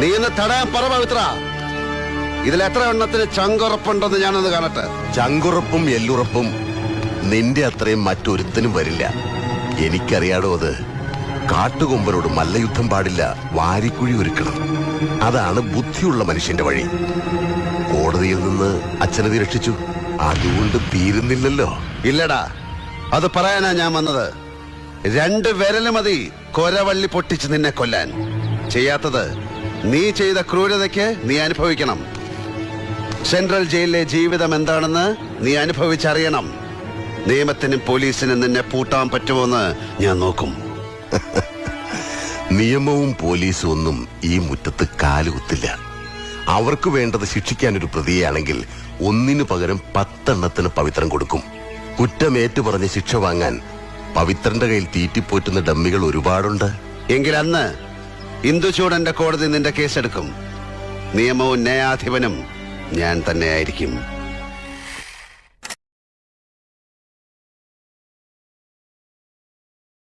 നീ ഇന്ന് തടയാൻ പറ പവിത്ര ഇതിൽ എത്ര എണ്ണത്തിന് ചങ്കുറപ്പുണ്ടെന്ന് ഞാനൊന്ന് കാണട്ടെ. ചങ്കുറപ്പും എല്ലുറപ്പും നിന്റെ അത്രയും മറ്റൊരുത്തനും വരില്ല. എനിക്കറിയാടോ അത്. കാട്ടുകൊമ്പനോട് മല്ലയുദ്ധം പാടില്ല വാരിക്കുഴി ഒരുക്കണം. അതാണ് ബുദ്ധിയുള്ള മനുഷ്യന്റെ വഴി. കോടതിയിൽ നിന്ന് അച്ഛനെ രക്ഷിച്ചു. അതുകൊണ്ട് തീരുന്നില്ലല്ലോ. ഇല്ലടാ. അത് പറയാനാ ഞാൻ വന്നത്. രണ്ട് വിരൽ മതി കൊരവള്ളി പൊട്ടിച്ച് നിന്നെ കൊല്ലാൻ. ചെയ്യാത്തത് നീ ചെയ്ത ക്രൂരതയ്ക്ക് നീ അനുഭവിക്കണം. സെൻട്രൽ ജയിലിലെ ജീവിതം എന്താണെന്ന് നീ അനുഭവിച്ചറിയണം. നിയമത്തിനും പോലീസിനും നിന്നെ പൂട്ടാൻ പറ്റുമോന്ന് ഞാൻ നോക്കും. നിയമവും പോലീസും ഒന്നും ഈ മുറ്റത്ത് കാലുകുത്തില്ല അവർക്ക് വേണ്ടത് ശിക്ഷിക്കാൻ ഒരു പ്രതിയാണെങ്കിൽ ഒന്നിനു പകരം പത്തെണ്ണത്തിന് പവിത്രം കൊടുക്കും. കുറ്റമേറ്റു പറഞ്ഞ് ശിക്ഷ വാങ്ങാൻ പവിത്രന്റെ കയ്യിൽ തീറ്റിപ്പോറ്റുന്ന ഡമ്മികൾ ഒരുപാടുണ്ട്. എങ്കിൽ അന്ന് ഇന്ദുചൂടന്റെ കോടതി നിന്റെ കേസെടുക്കും. നിയമവും ന്യായാധിപനും ഞാൻ തന്നെയായിരിക്കും.